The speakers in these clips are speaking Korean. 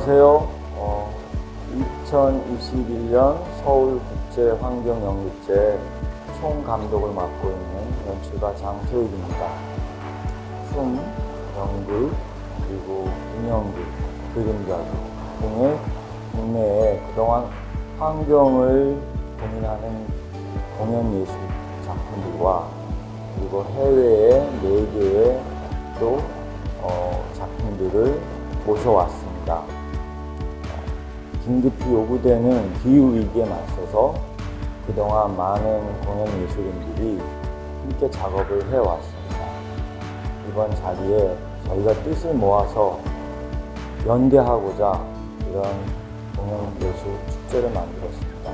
안녕하세요. 어, 2021년 서울국제환경연극제 총감독을 맡고 있는 연출가 장소일입니다. 춤, 연극, 그리고 인형극, 그림자극 등의 국내에 그동안 환경을 고민하는 공연예술 작품들과 그리고 해외의 네 개의 또 어, 작품들을 모셔왔습니다. 긴급히 요구되는 기후위기에 맞서서 그동안 많은 공연 예술인들이 함께 작업을 해왔습니다. 이번 자리에 저희가 뜻을 모아서 연대하고자 이런 공연 예술 축제를 만들었습니다.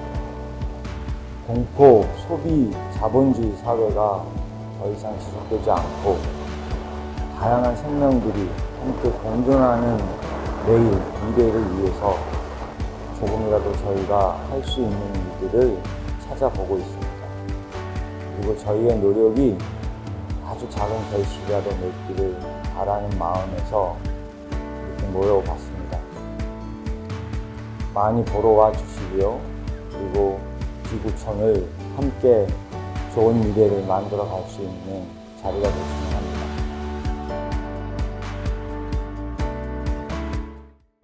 공포, 소비, 자본주의 사회가 더 이상 지속되지 않고 다양한 생명들이 함께 공존하는 내일, 미래를 위해서 조금이라도 저희가 할 수 있는 일들을 찾아보고 있습니다. 그리고 저희의 노력이 아주 작은 결실이라도 맺기를 바라는 마음에서 이렇게 모여봤습니다. 많이 보러 와 주시고요. 그리고 지구촌을 함께 좋은 미래를 만들어 갈 수 있는 자리가 됐으면 합니다.